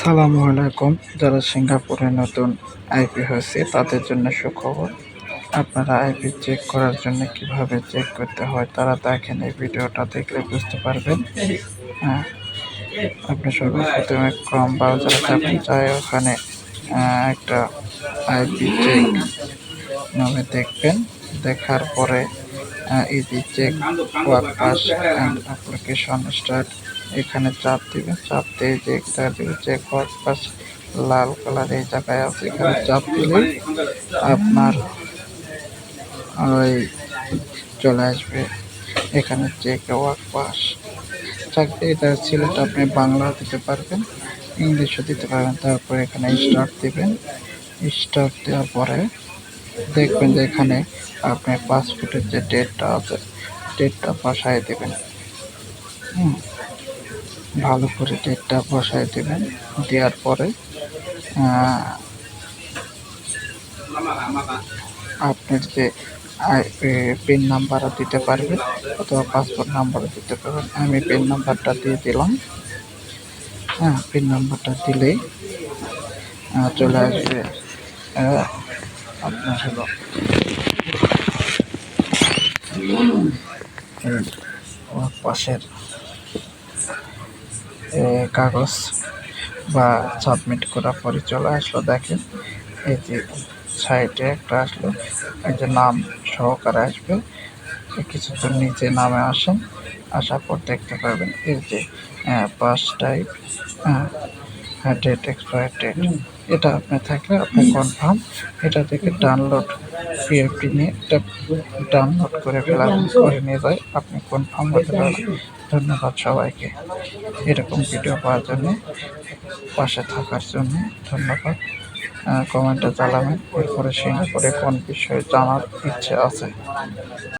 সালামু আলাইকুম। যারা সিঙ্গাপুরে নতুন আইপি হয়েছে, তাদের জন্য সুখবর। আপনারা আইপি চেক করার জন্য কীভাবে চেক করতে হয়, তারা দেখেন এই ভিডিওটা দেখলে বুঝতে পারবেন। হ্যাঁ আপনি সর্বপ্রথমে ক্রম ব্রাউজারে যাবেন যাই, ওখানে একটা আইপি চেক নামে দেখবেন। দেখার পরে easy check work pass and application start এখানে চাপ দিবেন চাপ দিয়ে যে একটা দিবে চেক ওয়ার্ক পাস লাল কালার এই জায়গায় আছে, এখানে চাপ দিলে আপনার ওই চলে আসবে। এখানে চেক ওয়ার্ক পাস চাকরি এটা সিলেক্ট আপনি বাংলা দিতে পারবেন, ইংলিশও দিতে পারবেন, তারপরে এখানে স্টার্ট দিবেন। স্টার্ট দেওয়ার পরে দেখবেন যে এখানে আপনার পাসপোর্টের যে ডেটটা আছে ডেটটা বসায় দেবেন। ভালো করে ডেটটা বসায় দেবেন। দেওয়ার পরে আপনার যে পিন নাম্বারও দিতে পারবেন অথবা পাসপোর্ট নাম্বারও দিতে পারবেন। আমি পিন নাম্বারটা দিয়ে দিলাম। হ্যাঁ পিন নাম্বারটা দিলেই চলে আসবে আপনার হলো। এই পাশের কাগজ বা সাবমিট করা পরে চলে আসলো, দেখেন। এই যে সাইডে একটা আসলো, এই যে নাম সহকারে আসবে। কিছুক্ষণ নিচে নামে আসেন, আসার পর দেখতে পাবেন এই যে pass type date expire date এটা আপনি থাকলে আপনি কনফার্ম এটা থেকে ডাউনলোড পিএফটি নিয়ে এটা ডাউনলোড করে ফেলার করে নিয়ে যায়, আপনি কনফার্ম হতে পারবেন। ধন্যবাদ সবাইকে। এরকম ভিডিও পাওয়ার জন্য, পাশে থাকার জন্য ধন্যবাদ। কমেন্টে জানাবেন, এরপরে সিঙ্গাপুরে কোন বিষয়ে জানার ইচ্ছে আছে।